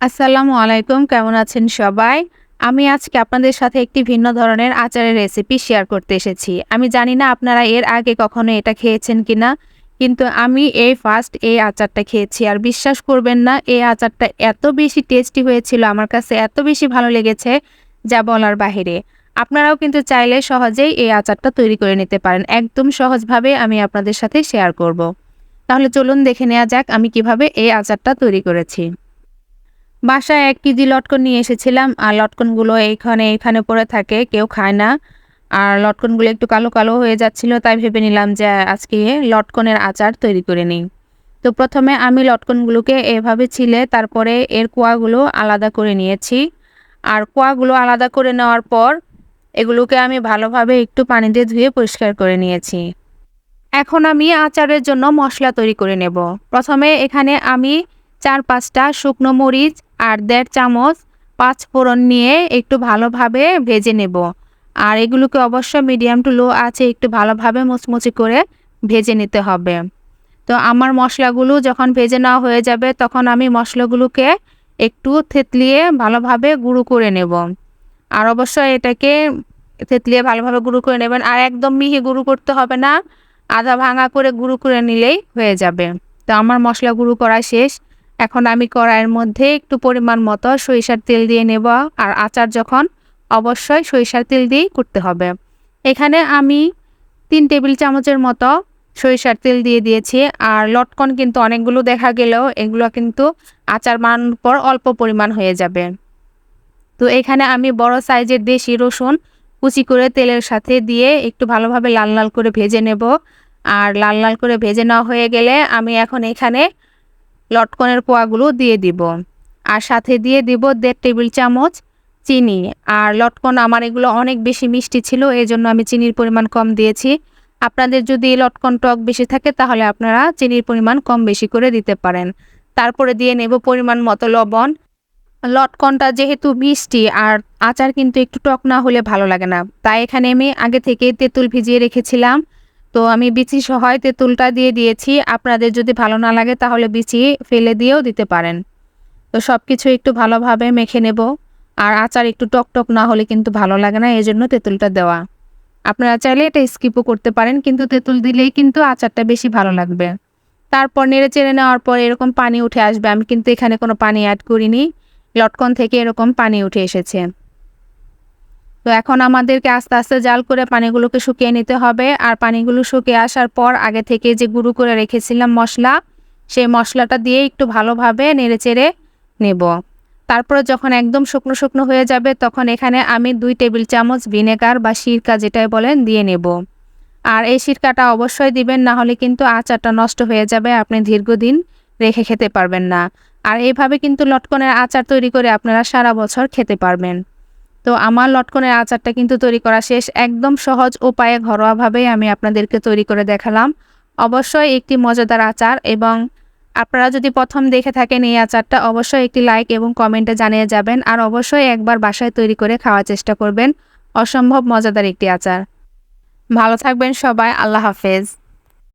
আসসালামু আলাইকুম, কেমন আছেন সবাই? আমি আজকে আপনাদের সাথে একটি ভিন্ন ধরনের আচারের রেসিপি শেয়ার করতে এসেছি। আমি জানি না আপনারা এর আগে কখনো এটা খেয়েছেন কি না কিন্তু আমি এই ফার্স্ট এই আচারটা খেয়েছি। আর বিশ্বাস করবেন না, এই আচারটা এত বেশি টেস্টি হয়েছিল, আমার কাছে এত বেশি ভালো লেগেছে, যা বলার বাহিরে। আপনারাও কিন্তু চাইলে সহজেই এই আচারটা তৈরি করে নিতে পারেন। একদম সহজভাবে আমি আপনাদের সাথে শেয়ার করব। তাহলে চলুন দেখে নেওয়া যাক আমি কীভাবে এই আচারটা তৈরি করেছি। বাসায় এক কেজি লটকন নিয়ে এসেছিলাম, আর লটকনগুলো এইখানে এইখানে পড়ে থাকে, কেউ খায় না। আর লটকনগুলো একটু কালো কালো হয়ে যাচ্ছিল, তাই ভেবে নিলাম যে আজকে লটকনের আচার তৈরি করে নিই। তো প্রথমে আমি লটকনগুলোকে এভাবে ছিলে, তারপরে এর কোয়াগুলো আলাদা করে নিয়েছি। আর কোয়াগুলো আলাদা করে নেওয়ার পর, এগুলোকে আমি ভালোভাবে একটু পানি দিয়ে ধুয়ে পরিষ্কার করে নিয়েছি। এখন আমি আচারের জন্য মশলা তৈরি করে নেব। প্রথমে এখানে আমি চার পাঁচটা শুকনো মরিচ আর দেড় চামচ পাঁচ ফোড়ন নিয়ে একটু ভালোভাবে ভেজে নেব। আর এগুলোকে অবশ্য মিডিয়াম টু লো আছে, একটু ভালোভাবে মুচমুচি করে ভেজে নিতে হবে। তো আমার মশলাগুলো যখন ভেজে নেওয়া হয়ে যাবে, তখন আমি মশলাগুলোকে একটু থেতলিয়ে ভালোভাবে গুঁড়ো করে নেব। আর অবশ্যই এটাকে থেতলিয়ে ভালোভাবে গুঁড়ো করে নেবেন। আর একদম মিহি গুঁড়ো করতে হবে না, আধা ভাঙা করে গুঁড়ো করে নিলেই হয়ে যাবে। তো আমার মশলা গুঁড়ো করা শেষ। এখন আমি কড়াইয়ের মধ্যে একটু পরিমাণ মতো সরিষার তেল দিয়ে নেব আর আচার যখন অবশ্যই সরিষার তেল দিয়েই করতে হবে। এখানে আমি তিন টেবিল চামচের মতো সরিষার তেল দিয়ে দিয়েছি আর লটকন কিন্তু অনেকগুলো দেখা গেলেও এগুলো কিন্তু আচার বানানোর পর অল্প পরিমাণ হয়ে যাবে। তো এখানে আমি বড় সাইজের দেশি রসুন কুচি করে তেলের সাথে দিয়ে একটু ভালোভাবে লাল লাল করে ভেজে নেব। আর লাল লাল করে ভেজে নেওয়া হয়ে গেলে আমি এখন এখানে লটকনের কোয়াগুলো দিয়ে দিব। আর সাথে দিয়ে দিব দেড় টেবিল চামচ চিনি। আর লটকন আমার এগুলো অনেক বেশি মিষ্টি ছিল এই জন্য আমি চিনির পরিমাণ কম দিয়েছি। আপনাদের যদি লটকন টক বেশি থাকে, তাহলে আপনারা চিনির পরিমাণ কম বেশি করে দিতে পারেন। তারপরে দিয়ে নেব পরিমাণ মতো লবণ। লটকনটা যেহেতু মিষ্টি আর আচার কিন্তু একটু টক না হলে ভালো লাগে না। তাই এখানে আমি আগে থেকে তেঁতুল ভিজিয়ে রেখেছিলাম। তো আমি বিচি সহায় তেঁতুলটা দিয়ে দিয়েছি। আপনাদের যদি ভালো না লাগে তাহলে বিচি ফেলে দিয়েও দিতে পারেন। তো সব কিছু একটু ভালোভাবে মেখে নেব। আর আচার একটু টক টক না হলে কিন্তু ভালো লাগে না এই জন্য তেঁতুলটা দেওয়া। আপনারা চাইলে এটা স্কিপও করতে পারেন, কিন্তু তেঁতুল দিলেই কিন্তু আচারটা বেশি ভালো লাগবে। তারপর নেড়ে চেড়ে নেওয়ার পর এরকম পানি উঠে আসবে। আমি কিন্তু এখানে কোনো পানি অ্যাড করিনি। লটকন থেকে এরকম পানি উঠে এসেছে। তো এখন আমাদেরকে আস্তে আস্তে জাল করে পানিগুলোকে শুকিয়ে নিতে হবে। আর পানিগুলো শুকিয়ে আসার পর আগে থেকে যে গুঁড়ো করে রেখেছিলাম মশলা, সেই মশলাটা দিয়ে একটু ভালোভাবে নেড়ে চেড়ে নেব। তারপরে যখন একদম শুকনো শুকনো হয়ে যাবে, তখন এখানে আমি দুই টেবিল চামচ ভিনেগার বা সিরকা যেটাই বলেন দিয়ে নেব। আর এই সিরকাটা অবশ্যই দিবেন, না হলে কিন্তু আচারটা নষ্ট হয়ে যাবে, আপনি দীর্ঘদিন রেখে খেতে পারবেন না। আর এইভাবে কিন্তু লটকনের আচার তৈরি করে আপনারা সারা বছর খেতে পারবেন। তো আমার লটকনের আচারটা কিন্তু তৈরি করা শেষ। একদম সহজ উপায়ে ঘরোয়াভাবেই আমি আপনাদেরকে তৈরি করে দেখালাম। অবশ্যই একটি মজাদার আচার এবং আপনারা যদি প্রথম দেখে থাকেন এই আচারটা, অবশ্যই একটি লাইক এবং কমেন্টে জানিয়ে যাবেন আর অবশ্যই একবার বাসায় তৈরি করে খাওয়ার চেষ্টা করবেন। অসম্ভব মজাদার একটি আচার। ভালো থাকবেন সবাই, আল্লাহ হাফেজ।